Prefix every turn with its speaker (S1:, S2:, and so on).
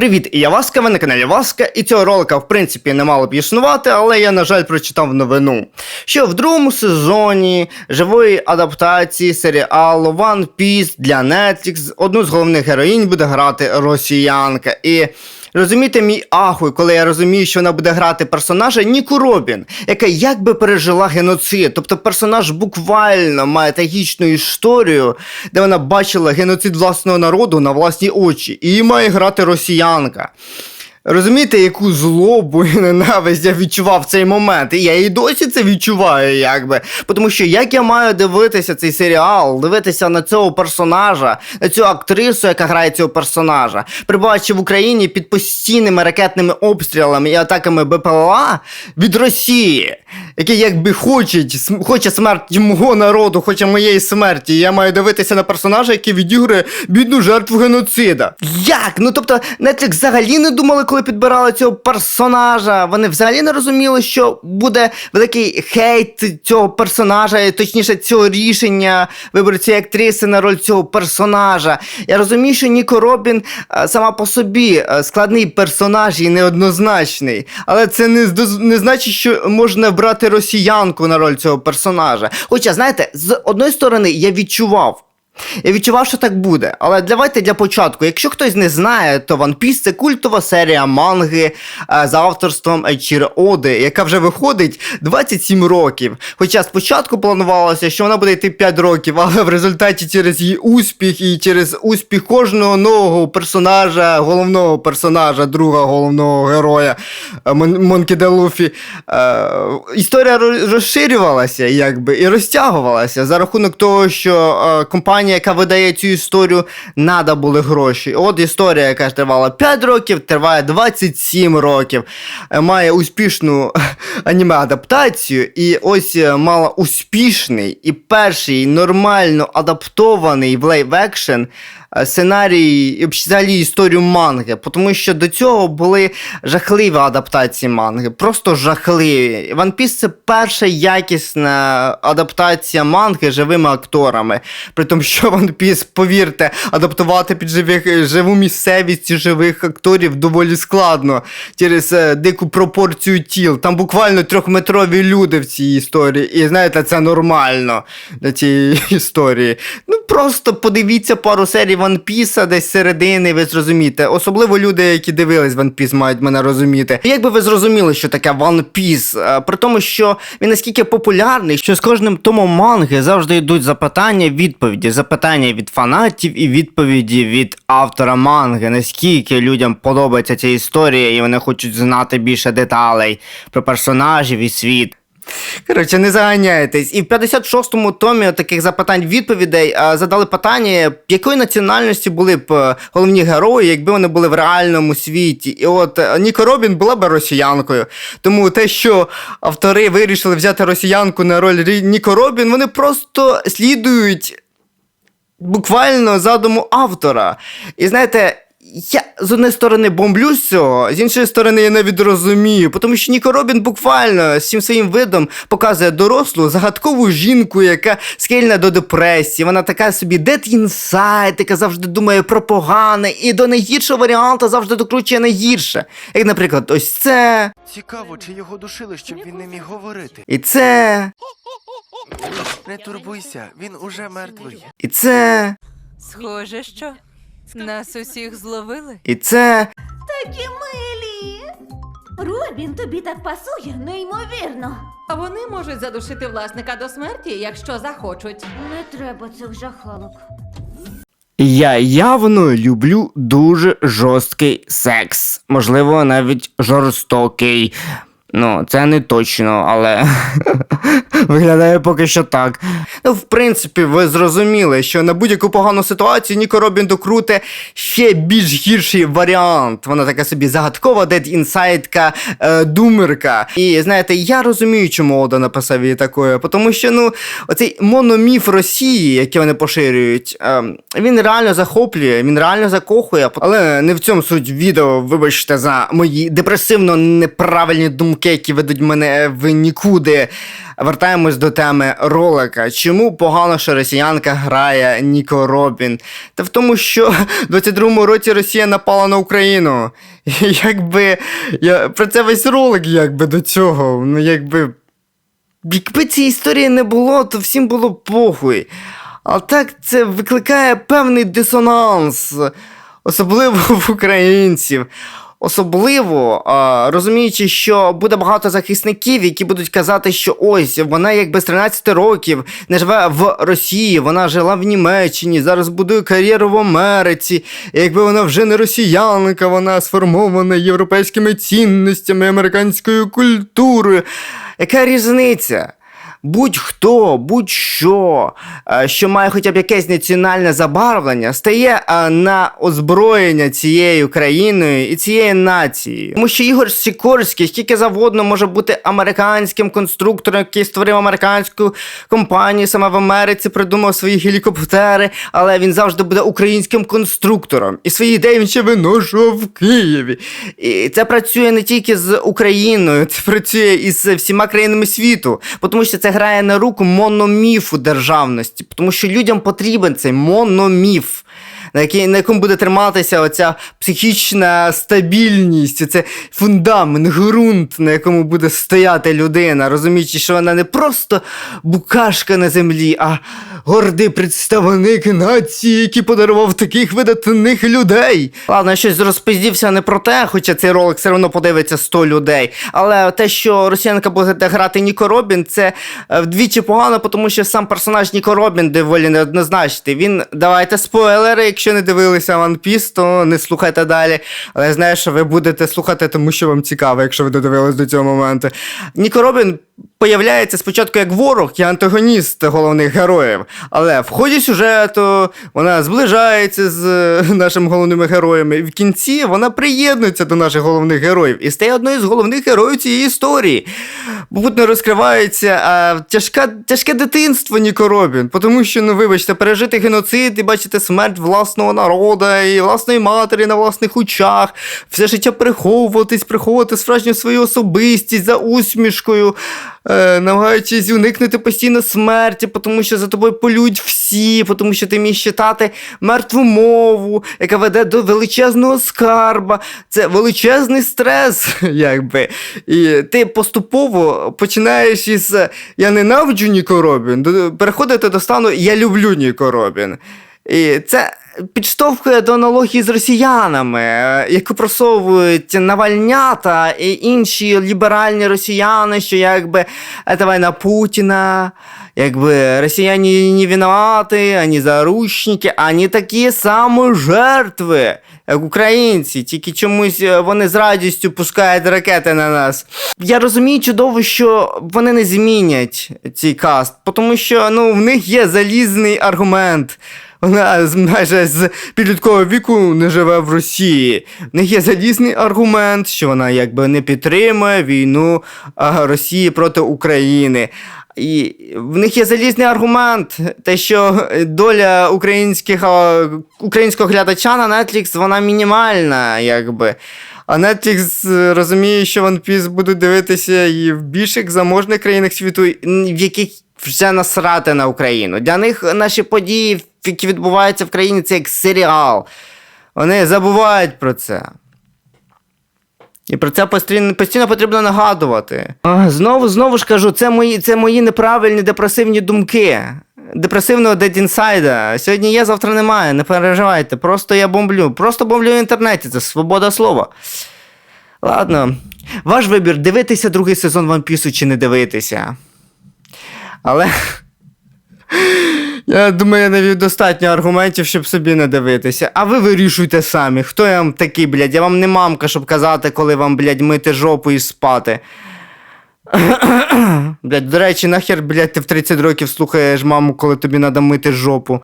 S1: Привіт, я Васка, ви на каналі Васка, і цього ролика в принципі не мало б існувати, але я, на жаль, прочитав новину, що в другому сезоні живої адаптації серіалу One Piece для Netflix одну з головних героїнь буде грати росіянка. І розумієте мій ахуй, коли я розумію, що вона буде грати персонажа Ніку Робін, яка якби пережила геноцид. Тобто персонаж буквально має трагічну історію, де вона бачила геноцид власного народу на власні очі, і має грати росіянка. Розумієте, яку злобу і ненависть я відчував в цей момент. І я і досі це відчуваю, якби. Тому що як я маю дивитися цей серіал, дивитися на цього персонажа, на цю актрису, яка грає цього персонажа, прибуваючи в Україні під постійними ракетними обстрілами і атаками БПЛА від Росії, які якби см- хоче смерті мого народу, хоче моєї смерті. Я маю дивитися на персонажа, який відігрує бідну жертву геноцида. Як? Ну тобто, Netflix взагалі не думали, коли підбирали цього персонажа. Вони взагалі не розуміли, що буде великий хейт цього персонажа, точніше, цього рішення вибору цієї актриси на роль цього персонажа. Я розумію, що Ніко Робін е, сама по собі е, складний персонаж і неоднозначний. Але це не, не значить, що можна брати росіянку на роль цього персонажа. Хоча, знаєте, з одної сторони я відчував. Я відчував, що так буде. Але давайте для початку. Якщо хтось не знає, то One Piece це культова серія манги е, за авторством Ейчіро Оди, яка вже виходить 27 років. Хоча спочатку планувалося, що вона буде йти 5 років, але в результаті через її успіх і через успіх кожного нового персонажа, головного персонажа, друга головного героя е, Монкі Де Луфі, е, історія розширювалася якби і розтягувалася за рахунок того, що е, компанія, яка видає цю історію, надо були гроші. От історія, яка тривала 5 років, триває 27 років, е, має успішну аніме-адаптацію, і ось е, мала успішний і перший нормально адаптований в лайв-екшен е, сценарій і взагалі історію манги, тому що до цього були жахливі адаптації манги, просто жахливі. One Piece це перша якісна адаптація манги живими акторами. При тому, що One Piece, повірте, адаптувати під живих, живу місцевість живих акторів доволі складно через е, дику пропорцію тіл. Там буквально трьохметрові люди в цій історії. І знаєте, це нормально для цієї історії. Ну просто подивіться пару серій One Piece десь середини, ви зрозумієте. Особливо люди, які дивились One Piece, мають мене розуміти. Як би ви зрозуміли, що таке One Piece? Е, При тому, що він наскільки популярний, що з кожним томом манги завжди йдуть запитання, відповіді, запитання від фанатів і відповіді від автора манги. Наскільки людям подобається ця історія, і вони хочуть знати більше деталей про персонажів і світ. Коротше, не заганяйтесь. І в 56-му томі таких запитань відповідей задали питання, якої національності були б е, головні герої, якби вони були в реальному світі. І от е, Ніко Робін була б росіянкою. Тому те, що автори вирішили взяти росіянку на роль Ніко Робін, вони просто слідують буквально задуму автора. І знаєте. Я з однієї сторони бомблю з цього, з іншої сторони я навіть розумію, тому що Ніко Робін буквально з цим своїм видом показує дорослу загадкову жінку, яка схильна до депресії. Вона така собі dead inside, яка завжди думає про погане, і до найгіршого варіанта завжди докручує найгірше. Як, наприклад, ось це,
S2: Цікаво, чи його душили, щоб він не міг говорити.
S1: і це,
S2: Не турбуйся, він уже мертвий.
S1: і це,
S3: Схоже, що нас усіх зловили.
S1: і це.
S4: Такі милі. Робін тобі так пасує, неймовірно.
S5: А Вони можуть задушити власника до смерті, якщо захочуть.
S4: Не треба цих жахалок.
S1: Я явно люблю дуже жорсткий секс. Можливо, навіть жорстокий. Ну, це не точно, але виглядає поки що так. Ну, в принципі, ви зрозуміли, що на будь-яку погану ситуацію Ніко Робін докруте ще більш гірший варіант. Вона така собі загадкова дед інсайдка, е, думерка. І знаєте, я розумію, чому Ода написав її такою, тому що ну, оцей мономіф Росії, який вони поширюють, е, він реально захоплює, він реально закохує. Але не в цьому суть відео, вибачте за мої депресивно неправильні думки. Думки, які ведуть мене в нікуди. Вертаємось до теми ролика. Чому погано, що росіянка грає Ніко Робін? Та в тому, що в 22-му році Росія напала на Україну. Якби я про це весь ролик, якби до цього. Ну, якби. Якби цієї історії не було, то всім було похуй. А так це викликає певний дисонанс, особливо в українців. Особливо розуміючи, що буде багато захисників, які будуть казати, що ось вона якби з 13 років не живе в Росії, вона жила в Німеччині, зараз будує кар'єру в Америці. Якби вона вже не росіянка, вона сформована європейськими цінностями, американською культурою. Яка різниця? Будь-хто, будь-що, е, що має хоча б якесь національне забарвлення, стає е, на озброєння цією країною і цією нацією. Тому що Ігор Сікорський скільки завгодно може бути американським конструктором, який створив американську компанію, саме в Америці придумав свої гелікоптери, але він завжди буде українським конструктором. І свої ідеї він ще виношував в Києві. І це працює не тільки з Україною, це працює і з всіма країнами світу, тому що це грає на руку мономіфу державності, тому що людям потрібен цей мономіф. На, який, на якому буде триматися оця психічна стабільність, це фундамент, ґрунт, на якому буде стояти людина, розуміючи, що вона не просто букашка на землі, а гордий представник нації, який подарував таких видатних людей. Ладно, я щось розпиздівся не про те, хоча цей ролик все одно подивиться 100 людей. Але те, що росіянка буде грати Ніко Робін, це е, вдвічі погано, тому що сам персонаж Ніко Робін доволі неоднозначний. Він давайте спойлери, якщо не дивилися One Piece, то не слухайте далі. Але я знаю, що ви будете слухати, тому що вам цікаво, якщо ви додивились до цього моменту. Ніко Робін появляється спочатку як ворог і антагоніст головних героїв. Але в ході сюжету вона зближається з е, нашими головними героями. І в кінці вона приєднується до наших головних героїв і стає одною з головних героїв цієї історії. Попутно розкривається а, тяжка, тяжке дитинство Ніко Робін, тому що, ну вибачте, пережити геноцид і бачити смерть власного народу і власної матері на власних очах, все життя приховуватись, приховувати справжню свою особистість за усмішкою, е, намагаючись уникнути постійно смерті, тому що за тобою полюють всі, тому що ти міг читати мертву мову, яка веде до величезного скарба. Це величезний стрес, якби. І ти поступово починаєш із Я ненавиджу Ніко Робін, переходити до стану Я люблю Ніко Робін. І це підштовхує до аналогії з росіянами, е, які просовують Навальнята і інші ліберальні росіяни, що якби це війна Путіна, якби росіяни не винуваті, вони заручники, вони такі самі жертви, як українці, тільки чомусь е, вони з радістю пускають ракети на нас. Я розумію чудово, що вони не змінять цей каст, тому що ну, в них є залізний аргумент. Вона майже з підліткового віку не живе в Росії. В них є залізний аргумент, що вона якби не підтримує війну Росії проти України. І в них є залізний аргумент, те, що доля українських, українського глядача на Netflix, вона мінімальна, якби. А Netflix розуміє, що One Piece будуть дивитися і в більших заможних країнах світу, в яких вже насрати на Україну. Для них наші події, які відбуваються в країні, це як серіал. Вони забувають про це. І про це постійно, постійно потрібно нагадувати. Знову, знову ж кажу, це мої, це мої неправильні депресивні думки. Депресивного дедінсайда. Сьогодні є, завтра немає, не переживайте. Просто я бомблю. Просто бомблю в інтернеті, це свобода слова. Ладно. Ваш вибір дивитися другий сезон One Piece чи не дивитися. Але. Я думаю, я навів достатньо аргументів, щоб собі не дивитися. А ви вирішуйте самі, хто я вам такий, блядь? Я вам не мамка, щоб казати, коли вам, блядь, мити жопу і спати. блядь, до речі, нахер, блядь, ти в 30 років слухаєш маму, коли тобі треба мити жопу.